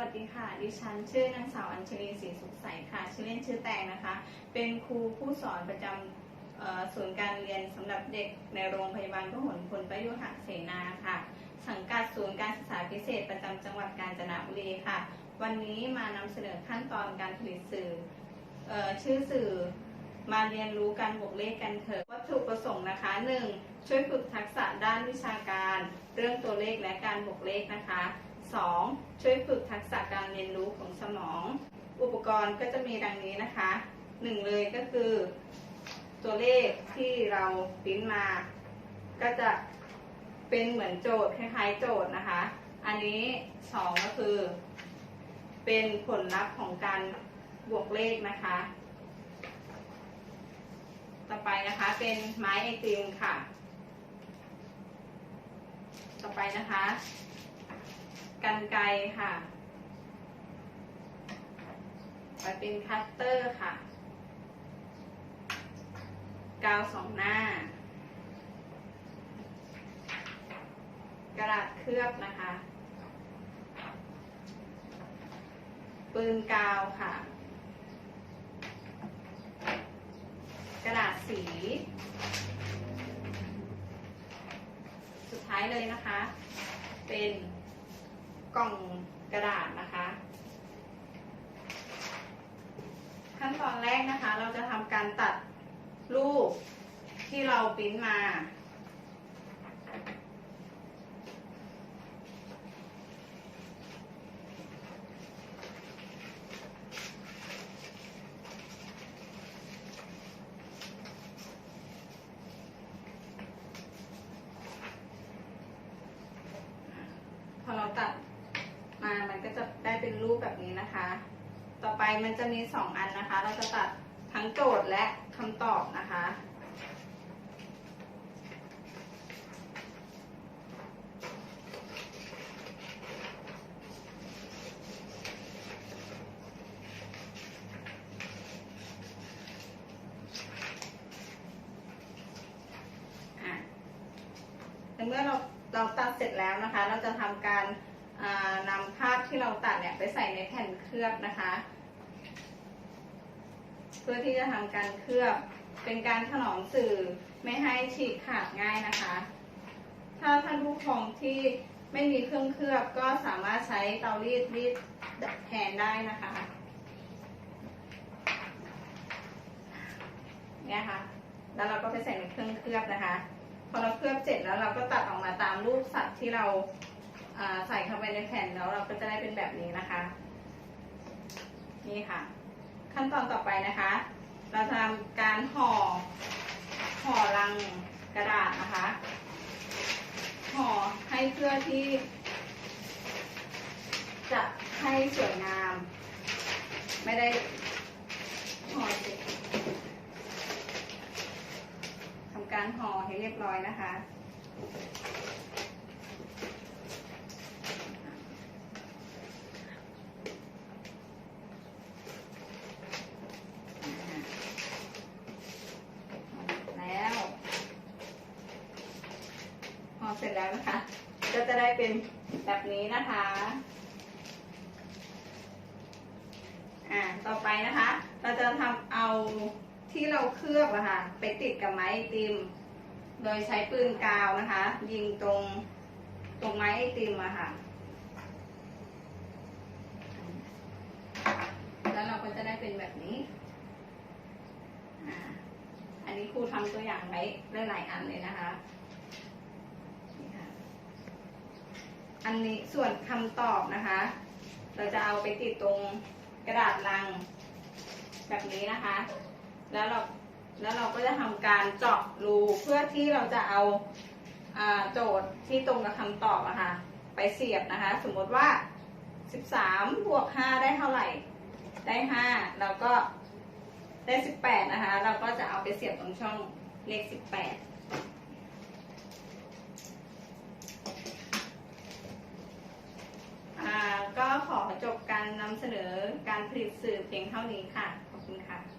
วัสดีค่ะ ดิฉันชื่อนางสาวอัญชลีศรีสุขใสค่ะ ชื่อเล่นชื่อแตงนะคะ เป็นครูผู้สอนประจำศูนย์การเรียนสำหรับเด็กในโรงพยาบาลพหลพลประยุหะเสนาค่ะ สังกัดศูนย์การศึกษาพิเศษประจำจังหวัดกาญจนบุรีค่ะ วันนี้มานำเสนอขั้นตอนการผลิตสื่อเออชื่อสื่อมาเรียนรู้การบวกเลขกันเถอะ วัตถุประสงค์นะคะ 1. ช่วยฝึกทักษะด้านวิชาการ เรื่องตัวเลขและการบวกเลขนะคะ 2. ช่วยฝึกทักษะการเรียนรู้ของสมอง อุปกรณ์ก็จะมีดังนี้นะคะ1เลยก็คือ ตัวเลขที่เราปริ้นมา ก็จะเป็นเหมือนโจทย์คล้ายๆ โจทย์นะคะ อันนี้2ก็คือ เป็นผลลัพธ์ของการบวกเลขนะคะ ต่อไปนะคะเป็นไม้ไอติมค่ะ ต่อไปนะคะ ไกรค่ะ ไปเป็นคัตเตอร์ค่ะ กาวสองหน้า กระดาษเคลือบนะคะ ปืนกาวค่ะ กระดาษสี สุดท้ายเลยนะคะ เป็น กล่องกระดาษนะคะ ขั้นตอนแรกนะคะ เราจะทำการตัดรูปที่เราปริ้นมา พอเราตัดมา มันก็จะได้เป็น รูปแบบนี้นะคะ ต่อไปมันจะมีสองอันนะคะ เราจะตัดทั้งโจทย์และคำตอบนะคะเมื่อเราเราตัดเสร็จแล้วนะคะ เราจะทำการานำภาพ ที่เราตัดเนี่ยไปใส่ในแผ่นเคลือบนะคะ เพื่อที่จะทำการเคลือบ เป็นการถนอมสื่อไม่ให้ฉีกขาดง่ายนะคะ ถ้าท่านผู้ปกครองที่ไม่มีเครื่องเคลือบก็สามารถใช้เตารีดรีดแทนได้นะคะเนี่ยค่ะ แล้วเราก็ไปใส่ในเครื่องเคลือบนะคะ พอเราเคลือบเสร็จแล้วเราก็ตัดออกมาตามรูปสัตว์ที่เรา ใส่เข้าไปในแผ่นแล้วเราก็จะได้เป็นแบบนี้นะคะ นี่ค่ะ ขั้นตอนต่อไปนะคะ เราจะทำการห่อห่อลังกระดาษนะคะห่อให้เพื่อที่ จะให้สวยงาม ไม่ได้ห่อเสร็จทำการห่อให้เรียบร้อยนะคะ แล้วห่อ เสร็จแล้วนะคะ ก็จะได้เป็นแบบนี้นะคะ อ่า ต่อไปนะคะ เราจะทำเอาที่เราเคลือบอะค่ะ ไปติดกับไม้ติม โดยใช้ปืนกาวนะคะ ยิงตรงตรงไม้ไอติมอะค่ะ แล้วเราก็จะได้เป็นแบบนี้ อันนี้ครูทำตัวอย่างไว้หลายๆอันเลยนะคะนี่ค่ะ อันนี้ส่วนคำตอบนะคะ เราจะเอาไปติดตรงกระดาษลังแบบนี้นะคะ แล้วเราแล้วเราก็จะทำการเจาะรูเพื่อที่เราจะเอาโจทย์ที่ตรงกับคำตอบอะค่ะไปเสียบนะคะ สมมติว่า 13 บวก 5 ได้เท่าไหร่ ได้5เราก็ได้ 18 นะคะ เราก็จะเอาไปเสียบตรงช่องเลข 18 อ่าก็ขอจบการนำเสนอการ ผลิตสื่อเพียงเท่านี้ค่ะ ขอบคุณค่ะ